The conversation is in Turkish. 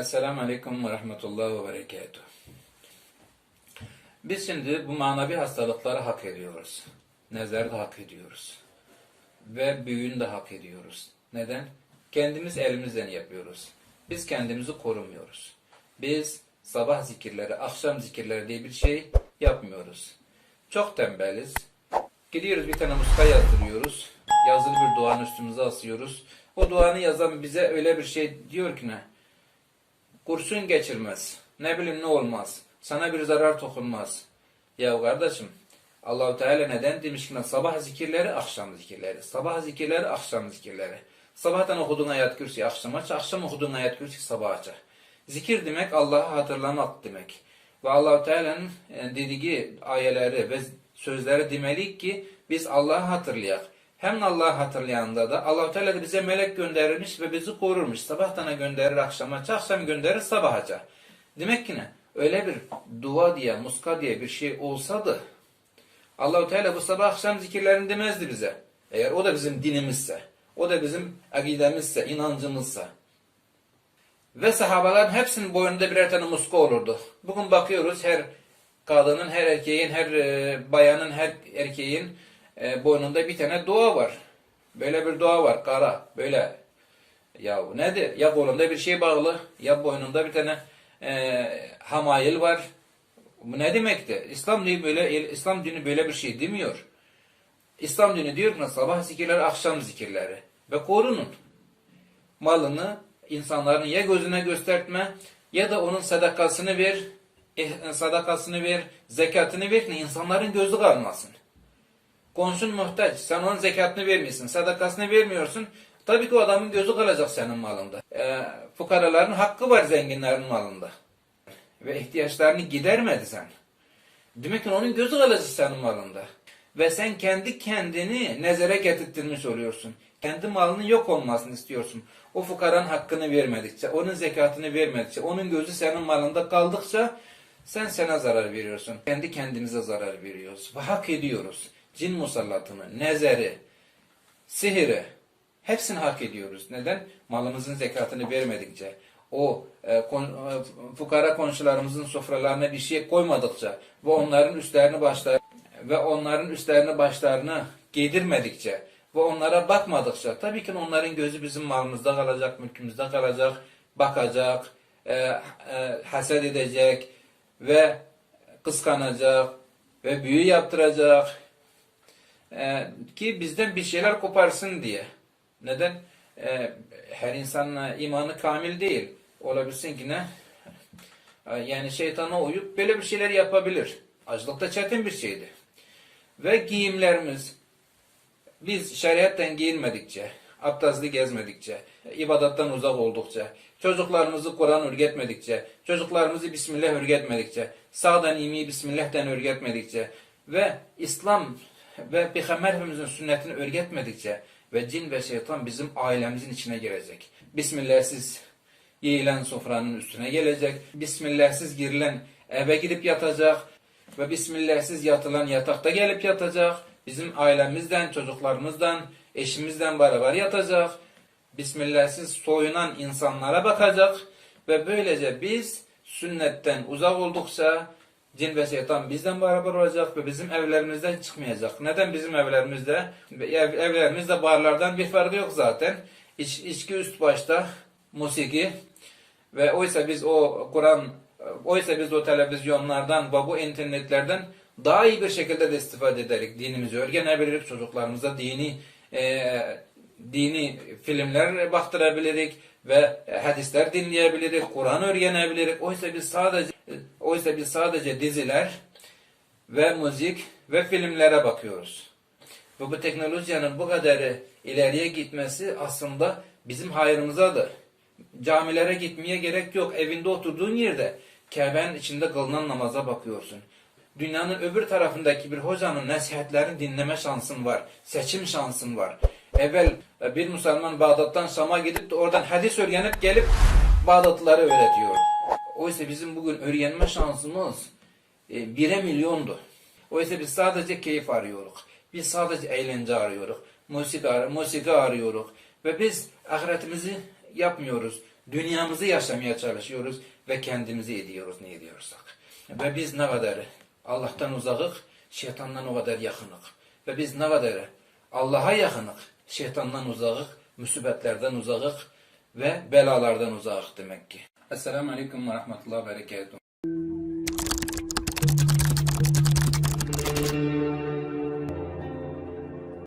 Esselamu Aleyküm ve Rahmetullah ve Berekatuhu. Biz şimdi bu manevi hastalıkları hak ediyoruz. Nezeri de hak ediyoruz. Ve büyüğünü de hak ediyoruz. Neden? Kendimiz elimizden yapıyoruz. Biz kendimizi korumuyoruz. Biz sabah zikirleri, akşam zikirleri diye bir şey yapmıyoruz. Çok tembeliz. Gidiyoruz bir tane muska yazdırıyoruz. Yazılı bir duanın üstümüze asıyoruz. O duanı yazan bize öyle bir şey diyor ki ne? Kurşun geçirmez. Ne bileyim ne olmaz. Sana bir zarar dokunmaz. Ya kardeşim Allahu Teala neden demiş ki sabah zikirleri, akşam zikirleri. Sabah zikirleri, akşam zikirleri. Sabahtan okuduğun ayet kürsi akşam aç, akşam okuduğun ayet kürsi sabah aç. Zikir demek Allah'ı hatırlamak demek. Ve Allahu Teala'nın e, dediği ayeleri ve sözleri demelik ki biz Allah'ı hatırlayak. Hem Allah'ı hatırlayanda da Allahu Teala da bize melek gönderilmiş ve bizi korurmuş. Sabahtan gönderir akşama, akşam gönderir sabahaca. Demek ki ne? Öyle bir dua diye, muska diye bir şey olsaydı Allahu Teala bu sabah akşam zikirlerini demezdi bize. Eğer o da bizim dinimizse, o da bizim akidemizse, inancımızsa. Ve sahabaların hepsinin boynunda birer tane muska olurdu. Bugün bakıyoruz her kadının, her erkeğin, her e, bayanın, her erkeğin e, boynunda bir tane dua var. Böyle bir dua var, kara, böyle. Ya bu nedir? Ya kolunda bir şey bağlı, ya boynunda bir tane e, hamayil var. Bu ne demekti? İslam dini böyle İslam dini böyle bir şey demiyor. İslam dini diyor ki sabah zikirleri, akşam zikirleri ve korunun. Malını insanların ya gözüne göstertme ya da onun sadakasını ver, eh, sadakasını ver, zekatını ver ki insanların gözü kalmasın. Komşun muhtaç, sen onun zekatını vermiyorsun, sadakasını vermiyorsun. Tabii ki o adamın gözü kalacak senin malında. E, fukaraların hakkı var zenginlerin malında ve ihtiyaçlarını gidermedi sen. Demek ki onun gözü kalacak senin malında. Ve sen kendi kendini nezere getirttirmiş oluyorsun. Kendi malının yok olmasını istiyorsun. O fukaranın hakkını vermedikçe, onun zekatını vermedikçe, onun gözü senin malında kaldıkça sen sana zarar veriyorsun. Kendi kendimize zarar veriyoruz. Ve hak ediyoruz. Cin musallatını, nezeri, sihiri hepsini hak ediyoruz. Neden? Malımızın zekatını vermedikçe o e, kon, e, fukara komşularımızın sofralarına bir şey koymadıkça ve onların üstlerini başlar ve onların üstlerini başlarını giydirmedikçe ve onlara bakmadıkça tabii ki onların gözü bizim malımızda kalacak, mülkümüzde kalacak, bakacak, e, e, haset edecek ve kıskanacak ve büyü yaptıracak e, ki bizden bir şeyler koparsın diye. Neden? E, her insanın imanı kamil değil olabilsin ki ne? Yani şeytana uyup böyle bir şeyler yapabilir. Açlık da çetin bir şeydi. Ve giyimlerimiz biz şeriatten giyinmedikçe, abdestli gezmedikçe, ibadattan uzak oldukça, çocuklarımızı Kur'an öğretmedikçe, çocuklarımızı Bismillah öğretmedikçe, sağdan imi Bismillah'ten öğretmedikçe ve İslam ve Peygamber Efendimizin sünnetini öğretmedikçe ve cin ve şeytan bizim ailemizin içine girecek. Bismillahsiz yiyilen sofranın üstüne gelecek. Bismillahsiz girilen eve gidip yatacak ve Bismillahsiz yatılan yatakta gelip yatacak. Bizim ailemizden, çocuklarımızdan, eşimizden beraber yatacak. Bismillahsiz soyunan insanlara bakacak ve böylece biz sünnetten uzak oldukça cin ve şeytan bizden beraber olacak ve bizim evlerimizden çıkmayacak. Neden bizim evlerimizde? Ev, evlerimizde barlardan bir farkı yok zaten. İç, içki üst başta, musiki, ve oysa biz o Kur'an, oysa biz o televizyonlardan ve bu internetlerden daha iyi bir şekilde de istifade ederek dinimizi öğrenebiliriz. Çocuklarımıza dini e, dini filmler baktırabiliriz ve hadisler dinleyebiliriz, Kur'an öğrenebiliriz. Oysa biz sadece oysa biz sadece diziler ve müzik ve filmlere bakıyoruz. Ve bu teknolojinin bu kadar ileriye gitmesi aslında bizim hayrımızadır camilere gitmeye gerek yok. Evinde oturduğun yerde Kabe'nin içinde kılınan namaza bakıyorsun. Dünyanın öbür tarafındaki bir hocanın nasihatlerini dinleme şansın var. Seçim şansın var. Evvel e, bir Müslüman Bağdat'tan Şam'a gidip de oradan hadis öğrenip gelip Bağdatlıları öğretiyor. Oysa bizim bugün öğrenme şansımız e, bire milyondu. Oysa biz sadece keyif arıyoruz. Biz sadece eğlence arıyoruz. Musiki, musiki arıyoruz. Ve biz ahiretimizi yapmıyoruz. Dünyamızı yaşamaya çalışıyoruz ve kendimizi ediyoruz ne ediyorsak. Ve biz ne kadar Allah'tan uzakık, şeytandan o kadar yakınık. Ve biz ne kadar Allah'a yakınık, şeytandan uzakık, musibetlerden uzakık ve belalardan uzakık demek ki. Esselamu Aleyküm ve Rahmetullah ve Berekatuhu.